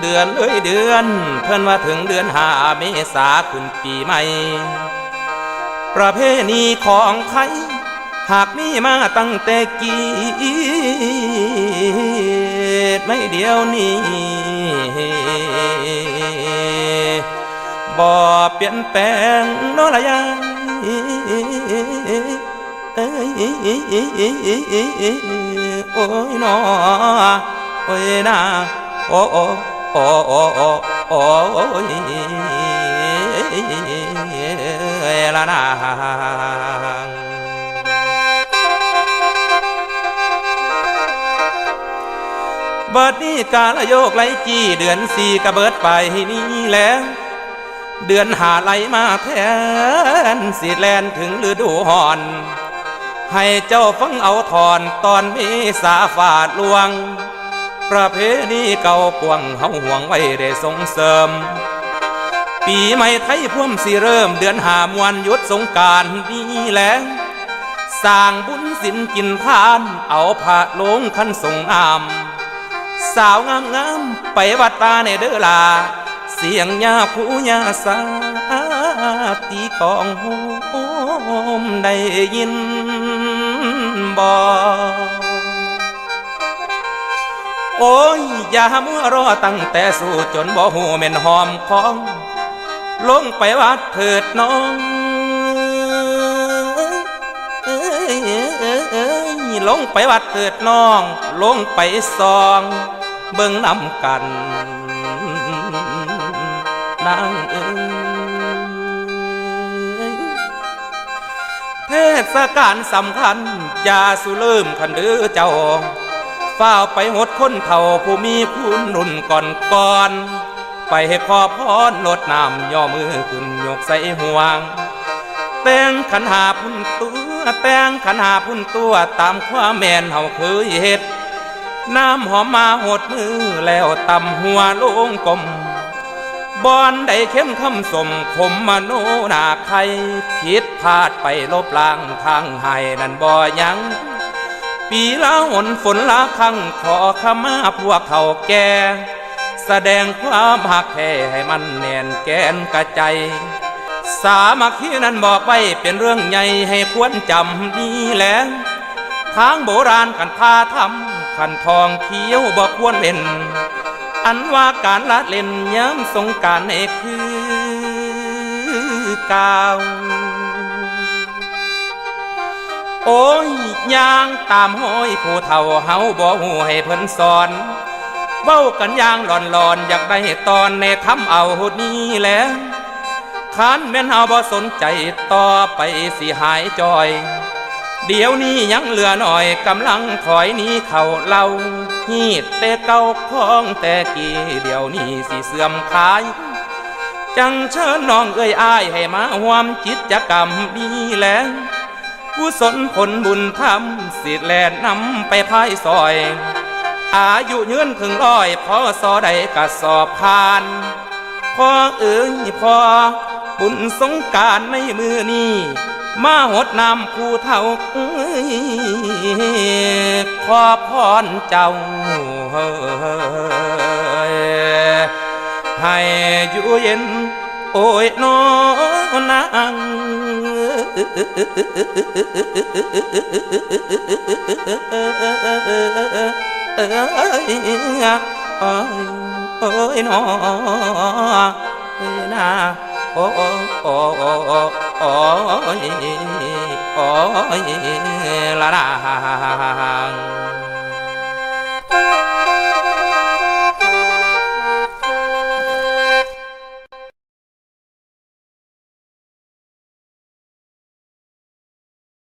เดือนเอ้ยเดือน เพิ่นมาถึงเดือนหาเมษาคุณปีใหม่ ประเพณีของไทยหากมีมาตั้งแต่กี่ไม่เดียวนี้บ่เปลี่ยนแปลงนละยาย โอ้ยนอโอ้ยนาโอ้โอ้โอ้โอ้โอ้โอ้ยละนางบัดนี้กาละโยกไหลจี้เดือนสี่กระเบิดไปนี่แล้วเดือนหาไหลมาแทนสีแลนถึงฤดูห่อน ให้เจ้าฟังเอาถอนตอนมีสาฝาดลวง ประเพณีเก่ากวงเฮาห่วงไว้ได้ส่งเสริม ปีใหม่ไทยพ่วมสิเริ่มเดือนหามวันยุดสงการนี่แหละสร้างบุญสินกินทาน เอาพระลงขันส่งนามสาวงามงามไปวัดตาในเด้อลา เสียงยาผู้ยาสาตีกองโฮมได้ยิน บ่โอ้ยอย่ามัวรอตั้งแต่สู้จนบ่หูเม่นหอมของ ลงไปวัดเถิดน้องเอ้ยเอ้ยลงไปวัดเถิดน้อง ลงไปซอง เบิ่งนำกันนางเอ้ย เทศกาลสำคัญอย่าสุเริ่มคันเดือเจ้าฝ้าวไปหดคนเท่าผู้มีคุณรุ่นก่อนก่อนไปให้ขอพรลดน้ำย่อมือขึ้นยกใส่ห่วง แต่งขันหาพุ่นตัวแต่งขันหาพุ่นตัวตามความแมนเฮาเคยเฮ็ด น้ำหอมมาหดมือแล้วตำหัวลงกลม บอนได้เข้มคำสมคมมโนนาใครผิดพลาดไปลบล้างทางให้นั่นบ่ยัง ปีละหนฝนละครั้งขอขมาพวกเขาแก่แสดงความหักแท้ให้มันแน่นแกนกระใจสามัคคีนั้นบอกไว้เป็นเรื่องใหญ่ให้ควรจำนี่แหละทางโบราณกันพาทำขันทองเขียวบอกควรเป็น อันว่าการละเล่นย้ำสงการในคือเก่าวโอ้ยย่างตามห้อยผู้เฒ่าเฮาบ่หูให้เพิ่นสอนเว้ากันย่างหลอนหลอนๆอยากได้ตอนในทำเอาหนี่แหละคันแม่นเฮาบ่สนใจต่อไปสิหายจอย เดี๋ยวนี้ยังเหลือหน่อยกำลังถอยหนี้เขาเล่า ฮีดแต่เก่าของแต่กี้เดี๋ยวนี้สิเสื่อมขาย จังเชิญน้องเอ้ยอ้ายให้มาห่วมกิตจกรรมนี้แหละกุศลผลบุญธรรมสิแลนนำไปพายซอย อายุยืนถึงร้อยพอสอใดกะสอบผ่านพอเอ้ยพอบุญสงการในมือนี้ มาหดน้ำผู้เท่าขอพรเจ้าให้อยู่เย็นโอ้ยน้อนางเอ้ยโอ้ยน้อเอ้ยนาโอ้โอ้โอ้โอ้โอ้